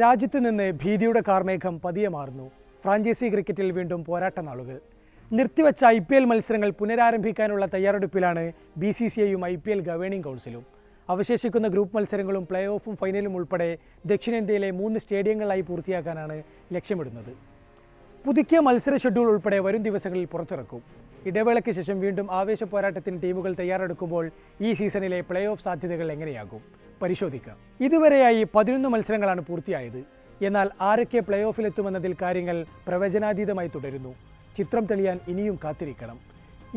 രാജ്യത്ത് നിന്ന് ഭീതിയുടെ കാർമേഘം പതിയെ മാറുന്നു. ഫ്രാഞ്ചൈസി ക്രിക്കറ്റിൽ വീണ്ടും പോരാട്ട നാളുകൾ നിർത്തിവച്ച ഐ പി എൽ മത്സരങ്ങൾ പുനരാരംഭിക്കാനുള്ള തയ്യാറെടുപ്പിലാണ് ബി സി സി ഐയും ഐ പി എൽ ഗവേണിംഗ് കൗൺസിലും. അവശേഷിക്കുന്ന ഗ്രൂപ്പ് മത്സരങ്ങളും പ്ലേ ഓഫും ഫൈനലും ഉൾപ്പെടെ ദക്ഷിണേന്ത്യയിലെ മൂന്ന് സ്റ്റേഡിയങ്ങളായി പൂർത്തിയാക്കാനാണ് ലക്ഷ്യമിടുന്നത്. പുതുക്കിയ മത്സര ഷെഡ്യൂൾ ഉൾപ്പെടെ വരും ദിവസങ്ങളിൽ പുറത്തിറക്കും. ഇടവേളയ്ക്ക് ശേഷം വീണ്ടും ആവേശ പോരാട്ടത്തിന് ടീമുകൾ തയ്യാറെടുക്കുമ്പോൾ ഈ സീസണിലെ പ്ലേ ഓഫ് സാധ്യതകൾ എങ്ങനെയാകും? പരിശോധിക്കാം. ഇതുവരെയായി പതിനൊന്ന് മത്സരങ്ങളാണ് പൂർത്തിയായത്. എന്നാൽ ആരൊക്കെ പ്ലേ ഓഫിലെത്തുമെന്നതിൽ കാര്യങ്ങൾ പ്രവചനാതീതമായി തുടരുന്നു. ചിത്രം തെളിയാൻ ഇനിയും കാത്തിരിക്കണം.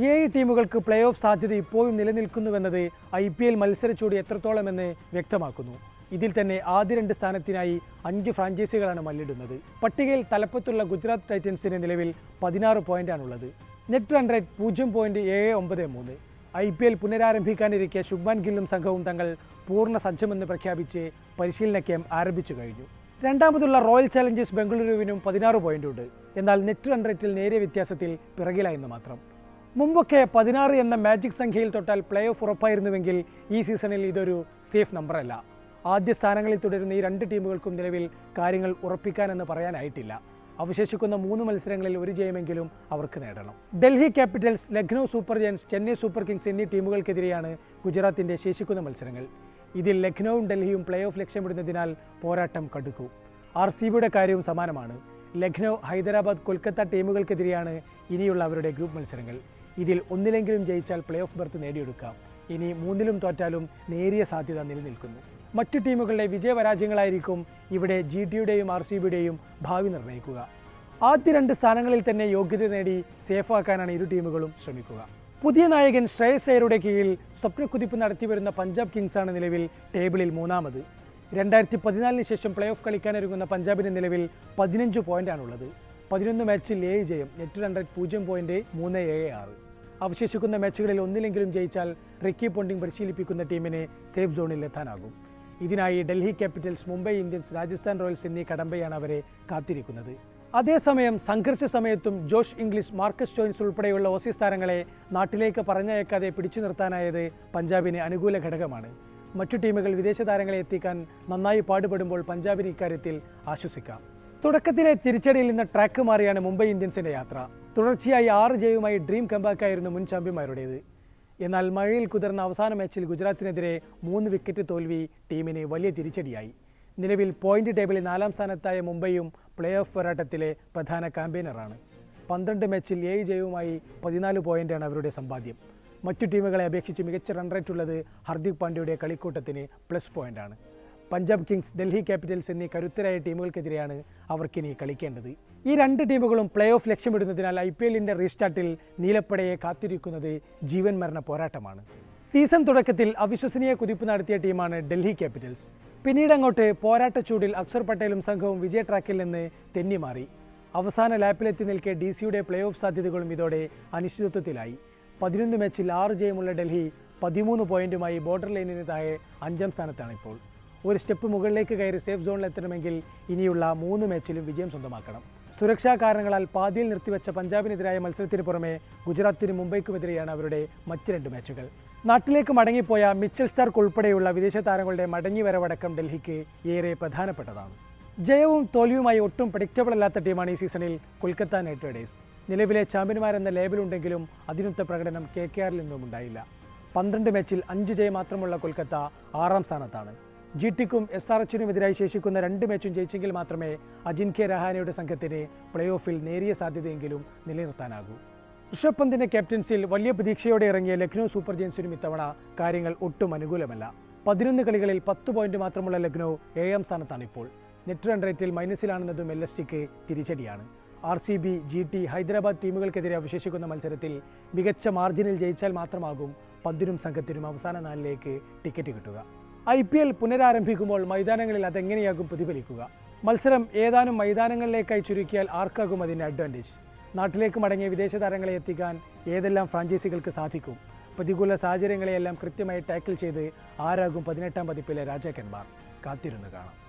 ഏഴ് ടീമുകൾക്ക് പ്ലേ ഓഫ് സാധ്യത ഇപ്പോഴും നിലനിൽക്കുന്നുവെന്നത് ഐ പി എൽ മത്സരച്ചൂട് എത്രത്തോളമെന്ന് വ്യക്തമാക്കുന്നു. ഇതിൽ തന്നെ ആദ്യ രണ്ട് സ്ഥാനത്തിനായി അഞ്ച് ഫ്രാഞ്ചൈസികളാണ് മല്ലിടുന്നത്. പട്ടികയിൽ തലപ്പത്തുള്ള ഗുജറാത്ത് ടൈറ്റൻസിന് നിലവിൽ പതിനാറ് പോയിന്റാണുള്ളത്. നെറ്റ് റൺ റേറ്റ് പൂജ്യം പോയിന്റ് ഏഴ് ഒമ്പത് മൂന്ന്. ഐ പി എൽ പുനരാരംഭിക്കാനിരിക്കെ ശുഭ്മാൻ ഗില്ലും സംഘവും തങ്ങൾ പൂർണ സജ്ജമെന്ന് പ്രഖ്യാപിച്ച് പരിശീലന ക്യാമ്പ് ആരംഭിച്ചു കഴിഞ്ഞു. രണ്ടാമതുള്ള റോയൽ ചാലഞ്ചേഴ്സ് ബംഗളൂരുവിനും പതിനാറ് പോയിന്റുണ്ട്. എന്നാൽ നെറ്റ് റൺ റേറ്റിൽ നേരിയ വ്യത്യാസത്തിൽ പിറകിലായെന്ന് മാത്രം. മുമ്പൊക്കെ പതിനാറ് എന്ന മാജിക് സംഖ്യയിൽ തൊട്ടാൽ പ്ലേ ഓഫ് ഉറപ്പായിരുന്നുവെങ്കിൽ ഈ സീസണിൽ ഇതൊരു സേഫ് നമ്പറല്ല. ആദ്യ സ്ഥാനങ്ങളിൽ തുടരുന്ന ഈ രണ്ട് ടീമുകൾക്കും നിലവിൽ കാര്യങ്ങൾ ഉറപ്പിക്കാനെന്ന് പറയാനായിട്ടില്ല. അവശേഷിക്കുന്ന മൂന്ന് മത്സരങ്ങളിൽ ഒരു ജയമെങ്കിലും അവർക്ക് നേടണം. Delhi Capitals Lucknow Super Giants Chennai Super Kings എന്നീ ടീമുകൾക്കെതിരെയാണ് ഗുജറാത്തിന്റെ ശേഷിക്കുന്ന മത്സരങ്ങൾ. ഇതിൽ ലക്നൌവും ഡൽഹിയും പ്ലേ ഓഫ് ലക്ഷ്യമിടുന്നതിനാൽ പോരാട്ടം കടുക്കും. ആർ സി ബിയുടെ കാര്യവും സമാനമാണ്. ലക്നൗ ഹൈദരാബാദ് കൊൽക്കത്ത ടീമുകൾക്കെതിരെയാണ് ഇനിയുള്ള അവരുടെ ഗ്രൂപ്പ് മത്സരങ്ങൾ. ഇതിൽ ഒന്നിലെങ്കിലും ജയിച്ചാൽ പ്ലേ ഓഫ് ബർത്ത് നേടിയെടുക്കാം. ഇനി മൂന്നിലും തോറ്റാലും നേരിയ സാധ്യത നിലനിൽക്കുന്നു. മറ്റു ടീമുകളുടെ വിജയപരാജയങ്ങളായിരിക്കും ഇവിടെ ജി ടിയുടെയും ആർ സി ബിയുടെയും ഭാവി നിർണയിക്കുക. ആദ്യ രണ്ട് സ്ഥാനങ്ങളിൽ തന്നെ യോഗ്യത നേടി സേഫാക്കാനാണ് ഇരു ടീമുകളും ശ്രമിക്കുക. പുതിയ നായകൻ ശ്രേയസ് അയ്യരുടെ കീഴിൽ സ്വപ്നക്കുതിപ്പ് നടത്തിവരുന്ന പഞ്ചാബ് കിങ്സാണ് നിലവിൽ ടേബിളിൽ മൂന്നാമത്. രണ്ടായിരത്തി പതിനാലിന് ശേഷം പ്ലേ ഓഫ് കളിക്കാനൊരുങ്ങുന്ന പഞ്ചാബിന് നിലവിൽ പതിനഞ്ച് പോയിന്റാണുള്ളത്. പതിനൊന്ന് മാച്ചിൽ ഏഴ് ജയം നെറ്റ് റേറ്റ് പൂജ്യം പോയിന്റ് മൂന്ന് ഏഴ് ആറ്. അവശേഷിക്കുന്ന മാച്ചുകളിൽ ഒന്നിലെങ്കിലും ജയിച്ചാൽ റിക്കി പോണ്ടിംഗ് പരിശീലിപ്പിക്കുന്ന ടീമിനെ സേഫ് സോണിൽ എത്താനാകും. ഇതിനായി Delhi Capitals Mumbai Indians Rajasthan Royals എന്നീ കടമ്പയാണ് അവരെ കാത്തിരിക്കുന്നത്. അതേസമയം സംഘർഷ സമയത്തും ജോഷ് ഇംഗ്ലീഷ് മാർക്കസ് ജോയിൻസ് ഉൾപ്പെടെയുള്ള ഓസീസ് താരങ്ങളെ നാട്ടിലേക്ക് പറഞ്ഞയക്കാതെ പിടിച്ചു നിർത്താനായത് പഞ്ചാബിന് അനുകൂല ഘടകമാണ്. മറ്റു ടീമുകൾ വിദേശ താരങ്ങളെ എത്തിക്കാൻ നന്നായി പാടുപെടുമ്പോൾ പഞ്ചാബിന് ഇക്കാര്യത്തിൽ ആശ്വസിക്കാം. തുടക്കത്തിലെ തിരിച്ചടിയിൽ നിന്ന് ട്രാക്ക് മാറിയാണ് മുംബൈ ഇന്ത്യൻസിന്റെ യാത്ര. തുടർച്ചയായി ആറ് ജയവുമായി ഡ്രീം കമ്പാക്കായിരുന്നു മുൻ ചാമ്പ്യന്മാരുടേത്. എന്നാൽ മഴയിൽ കുതിർന്ന അവസാന മാച്ചിൽ ഗുജറാത്തിനെതിരെ മൂന്ന് വിക്കറ്റ് തോൽവി ടീമിന് വലിയ തിരിച്ചടിയായി. നിലവിൽ പോയിന്റ് ടേബിളിൽ നാലാം സ്ഥാനത്തായ മുംബൈയും പ്ലേ ഓഫ് പോരാട്ടത്തിലെ പ്രധാന ക്യാമ്പയിനറാണ്. പന്ത്രണ്ട് മാച്ചിൽ ഏഴ് ജയവുമായി പതിനാല് പോയിന്റാണ് അവരുടെ സമ്പാദ്യം. മറ്റു ടീമുകളെ അപേക്ഷിച്ച് മികച്ച റൺ റേറ്റ് ഉള്ളത് ഹർദിക് പാണ്ഡ്യയുടെ കളിക്കൂട്ടത്തിന് പ്ലസ് പോയിന്റാണ് പഞ്ചാബ് കിങ്സ് ഡൽഹി ക്യാപിറ്റൽസ് എന്നീ കരുത്തരായ ടീമുകൾക്കെതിരെയാണ് അവർക്കിനി കളിക്കേണ്ടത്. ഈ രണ്ട് ടീമുകളും പ്ലേ ഓഫ് ലക്ഷ്യമിടുന്നതിനാൽ ഐ പി എല്ലിന്റെ റീസ്റ്റാർട്ടിൽ നീലപ്പടയെ കാത്തിരിക്കുന്നത് ജീവൻ മരണ പോരാട്ടമാണ്. സീസൺ തുടക്കത്തിൽ അവിശ്വസനീയ കുതിപ്പ് നടത്തിയ ടീമാണ് ഡൽഹി ക്യാപിറ്റൽസ്. പിന്നീട് അങ്ങോട്ട് പോരാട്ട ചൂടിൽ അക്സർ പട്ടേലും സംഘവും വിജയ ട്രാക്കിൽ നിന്ന് തെന്നിമാറി അവസാന ലാപ്പിലെത്തി നിൽക്കെ ഡി സിയുടെ പ്ലേ ഓഫ് സാധ്യതകളും ഇതോടെ അനിശ്ചിതത്വത്തിലായി. പതിനൊന്ന് മാച്ചിൽ ആറ് ജയമുള്ള ഡൽഹി പതിമൂന്ന് പോയിന്റുമായി ബോർഡർ ലൈനിന് താഴെ അഞ്ചാം സ്ഥാനത്താണ് ഇപ്പോൾ. ഒരു സ്റ്റെപ്പ് മുകളിലേക്ക് കയറി സേഫ് സോണിലെത്തണമെങ്കിൽ ഇനിയുള്ള മൂന്ന് മാച്ചിലും വിജയം സ്വന്തമാക്കണം. സുരക്ഷാ കാരണങ്ങളാൽ പാതിയിൽ നിർത്തിവെച്ച പഞ്ചാബിനെതിരായ മത്സരത്തിന് പുറമെ ഗുജറാത്തിനും മുംബൈക്കുമെതിരെയാണ് അവരുടെ മറ്റ് രണ്ട് മാച്ചുകൾ. നാട്ടിലേക്ക് മടങ്ങിപ്പോയ മിച്ചൽ സ്റ്റാർക്ക് ഉൾപ്പെടെയുള്ള വിദേശ താരങ്ങളുടെ മടങ്ങി വരവടക്കം ഡൽഹിക്ക് ഏറെ പ്രധാനപ്പെട്ടതാണ്. ജയവും തോൽവിയുമായി ഒട്ടും പ്രഡിക്റ്റബിൾ അല്ലാത്ത ടീമാണ് ഈ സീസണിൽ കൊൽക്കത്ത നൈറ്റ് റൈഡേഴ്സ്. നിലവിലെ ചാമ്പ്യന്മാരെന്ന ലേബലുണ്ടെങ്കിലും അതിനൊത്ത പ്രകടനം കെ കെ ആറിൽ നിന്നും ഉണ്ടായില്ല പന്ത്രണ്ട് മാച്ചിൽ അഞ്ച് ജയം മാത്രമുള്ള കൊൽക്കത്ത ആറാം സ്ഥാനത്താണ്. ജി ടിക്കും എസ് ആർ എച്ചിനും എതിരായി ശേഷിക്കുന്ന രണ്ട് മാച്ചും ജയിച്ചെങ്കിൽ മാത്രമേ അജിൻകെ രഹാനയുടെ സംഘത്തിന് പ്ലേ ഓഫിൽ നേരിയ സാധ്യതയെങ്കിലും നിലനിർത്താനാകൂ. ഋഷഭ് പന്തിന്റെ ക്യാപ്റ്റൻസിയിൽ വലിയ പ്രതീക്ഷയോടെ ഇറങ്ങിയ ലക്നൗ സൂപ്പർ ജയൻസിനും ഇത്തവണ കാര്യങ്ങൾ ഒട്ടും അനുകൂലമല്ല. പതിനൊന്ന് കളികളിൽ പത്ത് പോയിന്റ് മാത്രമുള്ള ലക്നൗ ഏഴാം സ്ഥാനത്താണ് ഇപ്പോൾ. നെറ്റ് റൺ റേറ്റിൽ മൈനസിലാണെന്നതും എൽ എസ് ടിക്ക് തിരിച്ചടിയാണ്. R C B G T Hyderabad ടീമുകൾക്കെതിരെ അവശേഷിക്കുന്ന മത്സരത്തിൽ മികച്ച മാർജിനിൽ ജയിച്ചാൽ മാത്രമാകും പന്തിനും സംഘത്തിനും അവസാന നാലിലേക്ക് ടിക്കറ്റ് കിട്ടുക. ഐ പി എൽ പുനരാരംഭിക്കുമ്പോൾ മൈതാനങ്ങളിൽ അതെങ്ങനെയാകും പ്രതിഫലിക്കുക? മത്സരം ഏതാനും മൈതാനങ്ങളിലേക്കായി ചുരുക്കിയാൽ ആർക്കാകും അതിന്റെ അഡ്വാന്റേജ് നാട്ടിലേക്ക് മടങ്ങിയ വിദേശ താരങ്ങളെ എത്തിക്കാൻ ഏതെല്ലാം ഫ്രാഞ്ചൈസികൾക്ക് സാധിക്കും? പ്രതികൂല സാഹചര്യങ്ങളെയെല്ലാം കൃത്യമായി ടാക്കിൾ ചെയ്ത് ആരാകും പതിനെട്ടാം പതിപ്പിലെ രാജാക്കന്മാർ? കാത്തിരുന്ന് കാണാം.